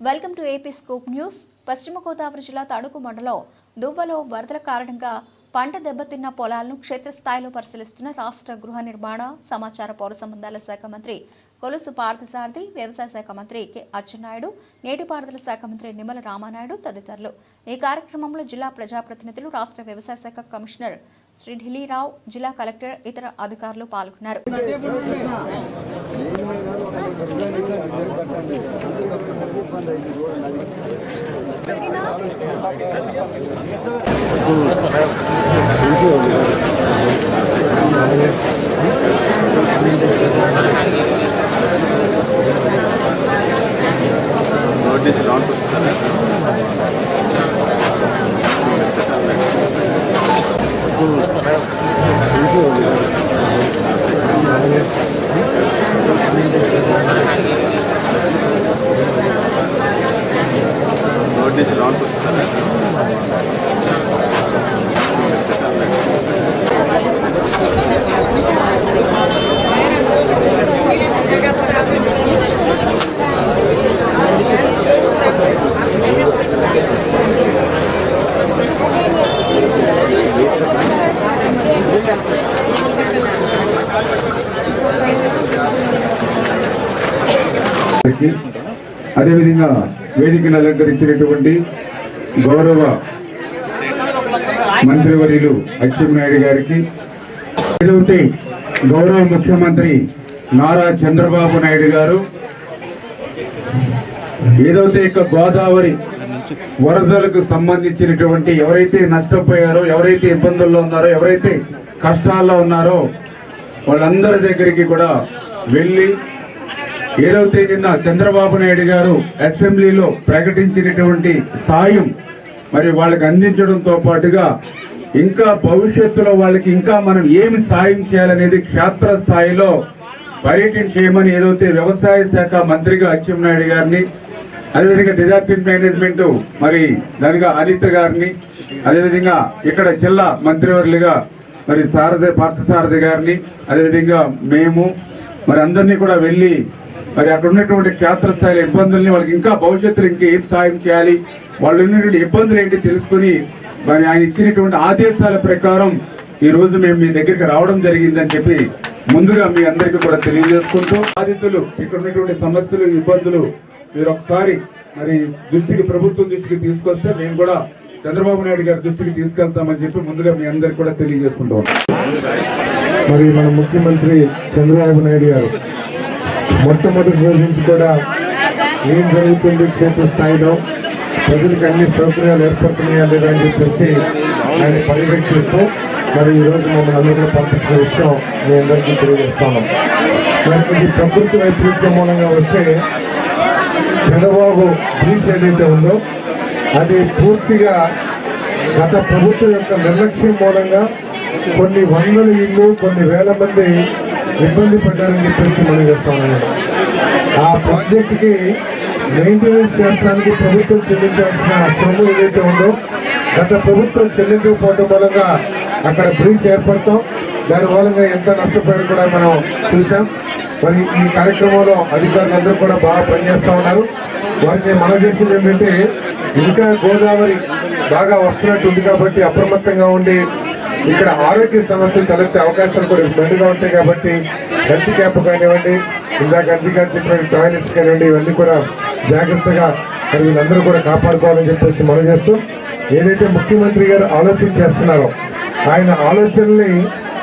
Welcome to AP scoop news. పశ్చిమ గోదావరి జిల్లా తణుకు మండలం దువ్వలో వరదల కారణంగా పంట దెబ్బతిన్న పొలాలను క్షేత్రస్థాయిలో పరిశీలిస్తున్న రాష్ట్ర గృహ నిర్మాణ సమాచార పౌర సంబంధాల శాఖ మంత్రి కొలుసు పార్థసారథి వ్యవసాయ శాఖ మంత్రి కె. అచ్చెన్నాయుడు నీటిపారుదల శాఖ మంత్రి నిమ్మల రామానాయుడు తదితరులు. ఈ కార్యక్రమంలో జిల్లా ప్రజాప్రతినిధులు రాష్ట్ర వ్యవసాయ శాఖ కమిషనర్ శ్రీ ఢిల్లీరావు జిల్లా కలెక్టర్ ఇతర అధికారులు పాల్గొన్నారు. గారికి, అదేవిధంగా వేదికను అలంకరించినటువంటి గౌరవ మంత్రివర్యులు నాయుడు గారికి ఏదైతే గౌరవ ముఖ్యమంత్రి నారా చంద్రబాబు నాయుడు గారు ఏదైతే ఇక గోదావరి వరదలకు సంబంధించినటువంటి ఎవరైతే నష్టపోయారో ఎవరైతే ఇబ్బందుల్లో ఉన్నారో ఎవరైతే కష్టాల్లో ఉన్నారో వాళ్ళందరి దగ్గరికి కూడా వెళ్ళి ఏదైతే నిన్న చంద్రబాబు నాయుడు గారు అసెంబ్లీలో ప్రకటించినటువంటి సాయం మరి వాళ్ళకి అందించడంతో పాటుగా ఇంకా భవిష్యత్తులో వాళ్ళకి ఇంకా మనం ఏమి సాయం చేయాలనేది క్షేత్ర స్థాయిలో పర్యటన చేయమని ఏదైతే వ్యవసాయ శాఖ మంత్రిగా అచ్చెన్నాయుడు గారిని అదేవిధంగా డిజాస్టర్ మేనేజ్మెంట్ మరి దానిగా అనిత గారిని అదేవిధంగా ఇక్కడ జిల్లా మంత్రివర్లుగా మరి సారథి పార్థసారథి గారిని అదేవిధంగా మేము మరి అందరినీ కూడా వెళ్ళి మరి అక్కడ ఉన్నటువంటి క్షేత్రస్థాయిల ఇబ్బందుల్ని వాళ్ళకి ఇంకా భవిష్యత్తులో ఇంకా ఏం సాయం చేయాలి వాళ్ళు ఉన్నటువంటి ఇబ్బందులు ఏంటి తెలుసుకుని మరి ఆయన ఇచ్చినటువంటి ఆదేశాల ప్రకారం ఈ రోజు మేము మీ దగ్గరికి రావడం జరిగిందని చెప్పి ముందుగా మీ అందరికీ కూడా తెలియజేసుకుంటూ బాధితులు ఇక్కడ ఉన్నటువంటి సమస్యలు ఇబ్బందులు మీరు ఒకసారి మరి దృష్టికి ప్రభుత్వం దృష్టికి తీసుకొస్తే మేము కూడా చంద్రబాబు నాయుడు గారి దృష్టికి తీసుకెళ్తామని చెప్పి ముందుగా మీ అందరికి కూడా తెలియజేసుకుంటాం. మరి మన ముఖ్యమంత్రి చంద్రబాబు నాయుడు గారు మొట్టమొదటి రోజు నుంచి కూడా ఏం జరుగుతుంది క్షేత్ర స్థాయిలో? ప్రజలకు అన్ని సౌకర్యాలు ఏర్పడుతున్నాయా లేదా అని చెప్పేసి ఆయన పర్యవేక్షిస్తూ మరి ఈ రోజు మమ్మల్ని అందరూ పంపించిన విషయం మీ అందరికీ తెలియజేస్తాను. మరి ఇది ప్రకృతి వైపరీత్యం మూలంగా వస్తే పెదవాగు బ్రీచ్ ఏదైతే ఉందో అది పూర్తిగా గత ప్రభుత్వం యొక్క నిర్లక్ష్యం మూలంగా కొన్ని వందల ఇళ్ళు కొన్ని వేల మంది ఇబ్బంది పడ్డారని చెప్పేసి మనం చేస్తామని ఆ ప్రాజెక్టుకి మెయింటెనెన్స్ చేస్తానికి ప్రభుత్వం చెల్లించాల్సిన సొమ్ము ఏదైతే ఉందో గత ప్రభుత్వం చెల్లించకపోవడం మూలంగా అక్కడ బ్రిడ్జ్ ఏర్పడతాం. దాని మూలంగా ఎంత నష్టపోయారు కూడా మనం చూసాం మరి ఈ కార్యక్రమంలో అధికారులందరూ కూడా బాగా పనిచేస్తూ ఉన్నారు. వారికి మనం చేసింది ఏంటంటే ఇంకా గోదావరి బాగా వస్తున్నట్టు ఉంది కాబట్టి అప్రమత్తంగా ఉండి ఇక్కడ ఆరోగ్య సమస్యలు తలెత్తే అవకాశాలు కూడా మెండుగా ఉంటాయి కాబట్టి హెల్త్ క్యాంప్ కానివ్వండి ఇందాక అధికారులు చెప్పిన టాయిలెట్స్ కానివ్వండి ఇవన్నీ కూడా జాగ్రత్తగా మరి వీళ్ళందరూ కూడా కాపాడుకోవాలని చెప్పేసి మనం చేస్తూ ఏదైతే ముఖ్యమంత్రి గారు ఆలోచన చేస్తున్నారో ఆయన ఆలోచనల్ని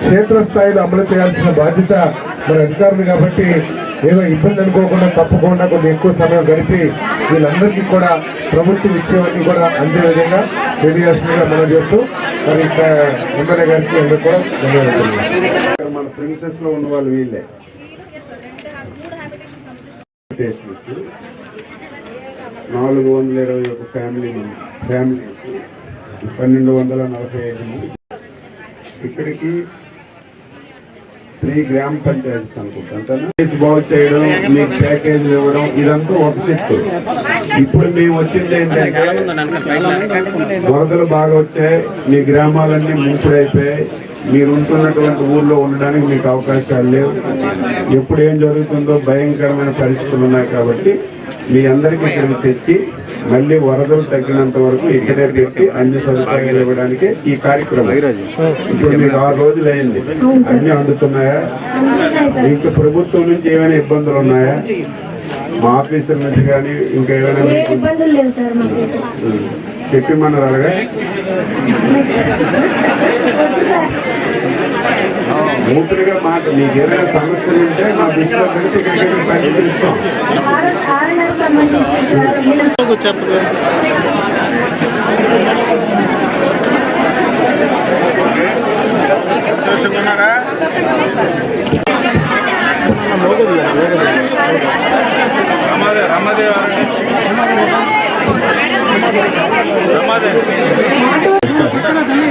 క్షేత్రస్థాయిలో అమలు చేయాల్సిన బాధ్యత మరి అధికారులు కాబట్టి ఏదో ఇబ్బంది అనుకోకుండా తప్పకుండా కొంచెం ఎక్కువ సమయం గడిపి వీళ్ళందరికీ కూడా ప్రభుత్వం ఇచ్చేవన్నీ కూడా అందే విధంగా తెలియజేస్తుందిగా మనం చేస్తూ మరి ఇంకా ఎమ్మెల్యే గారికి అందరూ కూడా ధన్యవాదాలు. మన ప్రిన్సెస్లో ఉన్న వాళ్ళు వీళ్ళే. నాలుగు వందల ఇరవై ఒక ఫ్యామిలీ ఫ్యామిలీ పన్నెండు వందల నలభై ఐదు ఇక్కడికి త్రీ గ్రామ పంచాయతీస్ అనుకుంటాను బాగు చేయడం మీకు ప్యాకేజ్ ఇవ్వడం ఇదంతా ఒక సెట్ ఇప్పుడు మేము వచ్చింది ఏంటంటే వరదలు బాగా వచ్చాయి మీ గ్రామాలన్నీ ముంపుడైపోయాయి. మీరు ఉంటున్నటువంటి ఊర్లో ఉండడానికి మీకు అవకాశాలు లేవు. ఎప్పుడు ఏం జరుగుతుందో భయంకరమైన పరిస్థితులు ఉన్నాయి కాబట్టి మీ అందరికీ ఇక్కడికి తెచ్చి మళ్ళీ వరదలు తగ్గినంత వరకు ఇక్కడే పెట్టి అన్ని సదుపాయాలు ఇవ్వడానికి ఈ కార్యక్రమం. ఇప్పుడు మీకు ఆరు రోజులు అయింది అన్ని అందుతున్నాయా? ఇంకా ప్రభుత్వం నుంచి ఏమైనా ఇబ్బందులు ఉన్నాయా? మా ఆఫీసర్ నుంచి కానీ ఇంకా ఏమైనా మాకు చెప్పిమన్నారు అలాగా ఊపిరిగా మాట మీకు ఏదైనా సమస్యలు ఉంటే మా దృష్టిలో పెడితే ఇక్కడికి పరిష్కరిస్తాం సార్ వీళ్ళ రమాదే రమాదే వారండి చిన్న చిన్న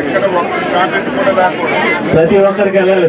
ఎక్కడ ఒక్క కాంగ్రెస్ కూడా రాకూడదు ప్రతి ఒక్కరికి వెళ్ళాలి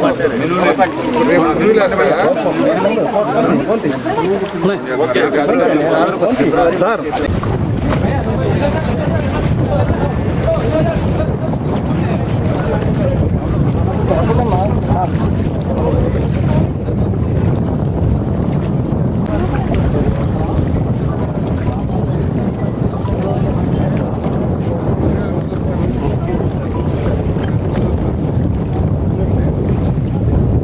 సార్